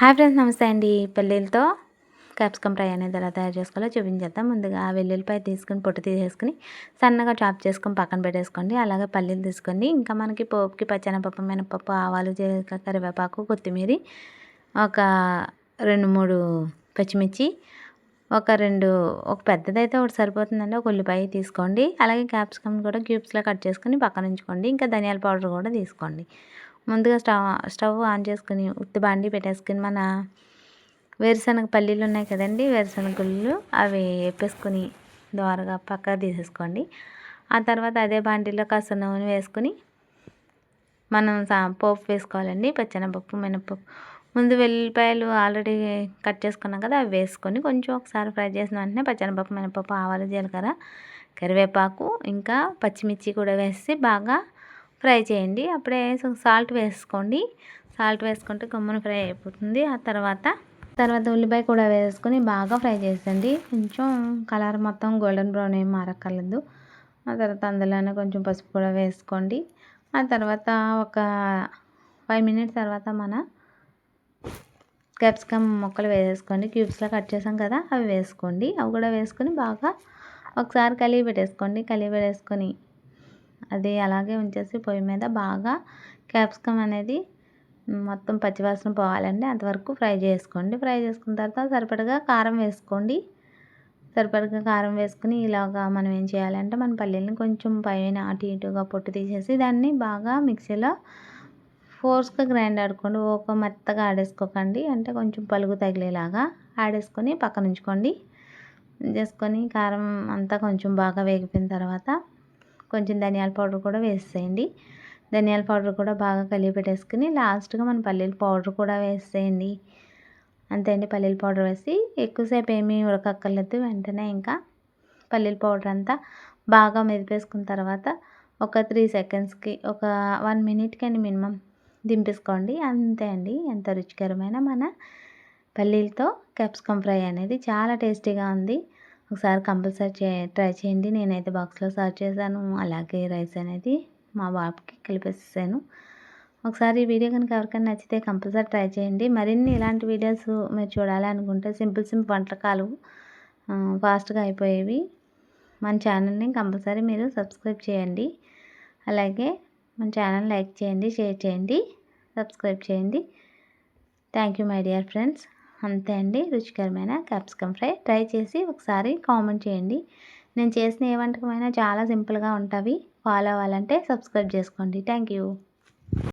Hi friends నమస్తే అండి. పెళ్ళిళ్ళతో capsicum fry అనేది ఎలా తయారు చేసుకోవాలో చూపించేద్దాం. ముందుగా వెల్లుల్లిపాయ తీసుకుని పొట్టు తీసేసుకుని సన్నగా చాప్ చేసుకుని పక్కన పెట్టేసుకోండి. అలాగే పల్లీలు తీసుకోండి. ఇంకా మనకి పోపుకి పచ్చనపప్పు మినపప్పు ఆవాలు జీలకర్ర కరివేపాకు కొత్తిమీర ఒక రెండు మూడు పచ్చిమిర్చి ఒక రెండు ఒక పెద్దదైతే ఒకటి సరిపోతుందండి. ఒక ఉల్లిపాయ తీసుకోండి. అలాగే క్యాప్సికమ్ కూడా క్యూబ్స్లో కట్ చేసుకుని పక్కన ఉంచుకోండి. ఇంకా ధనియాల పౌడర్ కూడా తీసుకోండి. ముందుగా స్టవ్ స్టవ్ ఆన్ చేసుకుని ఉత్తి బాండి పెట్టేసుకుని మన వేరుశనగ పల్లీలు ఉన్నాయి కదండి వేరుశనగ గుళ్ళు అవి వేపేసుకుని ద్వారగా పక్కకు తీసేసుకోండి. ఆ తర్వాత అదే బాండీలో కాస్త నూనె వేసుకుని మనం పోపు వేసుకోవాలండి పచ్చెనపప్పు మినపప్పు. ముందు వెల్లిపాయలు ఆల్రెడీ కట్ చేసుకున్నాం కదా అవి వేసుకొని కొంచెం ఒకసారి ఫ్రై చేసిన వెంటనే పచ్చెనపప్పు మినపప్పు ఆవాలు జీలకర్ర కరివేపాకు ఇంకా పచ్చిమిర్చి కూడా వేసి బాగా ఫ్రై చేయండి. అప్పుడే సాల్ట్ వేసుకోండి. సాల్ట్ వేసుకుంటే గమ్మున ఫ్రై అయిపోతుంది. ఆ తర్వాత తర్వాత ఉల్లిపాయ కూడా వేసుకొని బాగా ఫ్రై చేసండి కొంచెం కలర్ మొత్తం గోల్డెన్ బ్రౌన్ ఏం మారక్కర్లేదు. ఆ తర్వాత అందులోనే కొంచెం పసుపు కూడా వేసుకోండి. ఆ తర్వాత ఒక ఫైవ్ మినిట్స్ తర్వాత మన క్యాప్సికమ్ ముక్కలు వేసేసుకోండి. క్యూబ్స్లో కట్ చేసాం కదా అవి వేసుకోండి. అవి కూడా వేసుకొని బాగా ఒకసారి కలిగి పెట్టేసుకోండి. కలిగి పెట్టేసుకొని అది అలాగే ఉంచేసి పొయ్యి మీద బాగా క్యాప్సికమ్ అనేది మొత్తం పచ్చివాసన పోవాలండి. అంతవరకు ఫ్రై చేసుకోండి. ఫ్రై చేసుకున్న తర్వాత సరిపడగా కారం వేసుకోండి. సరిపడగా కారం వేసుకుని ఇలాగా మనం ఏం చేయాలంటే మన పల్లీలను కొంచెం పైన అటు ఇటుగా పొట్టు తీసేసి దాన్ని బాగా మిక్సీలో ఫోర్స్గా గ్రైండ్ ఆడుకోండి. ఒక మెత్తగా ఆడేసుకోకండి. అంటే కొంచెం పలుగు తగిలేలాగా ఆడేసుకొని పక్కన ఉంచుకోండి. చేసుకొని కారం అంతా కొంచెం బాగా వేగిపోయిన తర్వాత కొంచెం ధనియాల పౌడర్ కూడా వేసేయండి. ధనియాల పౌడర్ కూడా బాగా కలిపి పెట్టేసుకుని లాస్ట్గా మన పల్లీల పౌడర్ కూడా వేసేయండి. అంతే అండి పల్లీల పౌడర్ వేసి ఎక్కువసేపు ఏమీ ఉడకక్కర్లేదు వెంటనే ఇంకా పల్లీల పౌడర్ అంతా బాగా మెదిపేసుకున్న తర్వాత ఒక త్రీ సెకండ్స్కి ఒక వన్ మినిట్కి అండి మినిమం దింపేసుకోండి. అంతే అండి ఎంత రుచికరమైన మన పల్లీలతో క్యాప్సికమ్ ఫ్రై అనేది చాలా టేస్టీగా ఉంది. ఒకసారి కంపల్సరీ చే ట్రై చేయండి. నేనైతే బాక్స్లో సర్వ్ చేశాను. అలాగే రైస్ అనేది మా బాబుకి కలిపేసాను ఒకసారి ఈ వీడియో కనుక ఎవరికైనా నచ్చితే కంపల్సరీ ట్రై చేయండి. మరిన్ని ఇలాంటి వీడియోస్ మీరు చూడాలి అనుకుంటే సింపుల్ సింపుల్ వంటకాలు ఫాస్ట్గా అయిపోయేవి మన ఛానల్ని కంపల్సరీ మీరు సబ్స్క్రైబ్ చేయండి. అలాగే మన ఛానల్ లైక్ చేయండి షేర్ చేయండి సబ్స్క్రైబ్ చేయండి. Thank you my dear friends. అంతే అండి. రుచికరమైన క్యాప్సికమ్ ఫ్రై ట్రై చేసి ఒకసారి కామెంట్ చేయండి. నేను చేసిన ఏ వంటకమైనా చాలా సింపుల్గా ఉంటుంది ఫాలో అవ్వాలంటే సబ్స్క్రైబ్ చేసుకోండి. Thank you